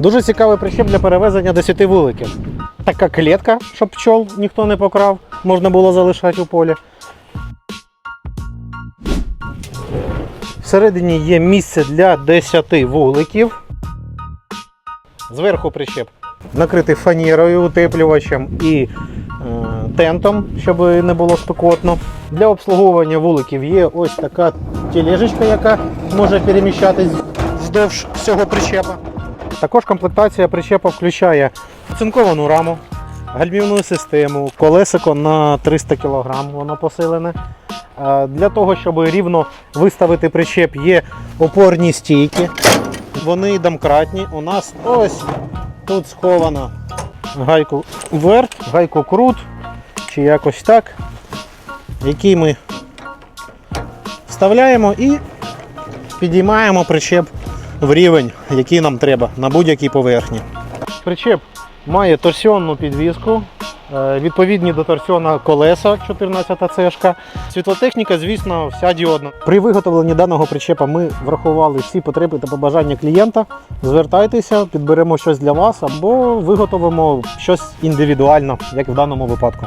Дуже цікавий причеп для перевезення 10 вуликів. Така клітка, щоб пчол ніхто не покрав, можна було залишати у полі. Всередині є місце для 10 вуликів. Зверху причеп накритий фанерою, утеплювачем і е, тентом, щоб не було спекотно. Для обслуговування вуликів є ось така тележечка, яка може переміщатись вздовж всього причепа. Також комплектація причепа включає цинковану раму, гальмівну систему, колесико на 300 кг, воно посилене. Е, Для того, щоб рівно виставити причеп, є опорні стійки. Вони домкратні. У нас ось тут сховано гайку верт, гайку крут, чи якось так, який ми вставляємо і підіймаємо причеп в рівень, який нам треба на будь-якій поверхні. Причеп має торсіонну підвіску, е, відповідні до торсіона колеса 14-та цешка. Світлотехніка, звісно, вся діодна. При виготовленні даного причепа ми врахували всі потреби та побажання клієнта. Звертайтеся, підберемо щось для вас або виготовимо щось індивідуально, як в даному випадку.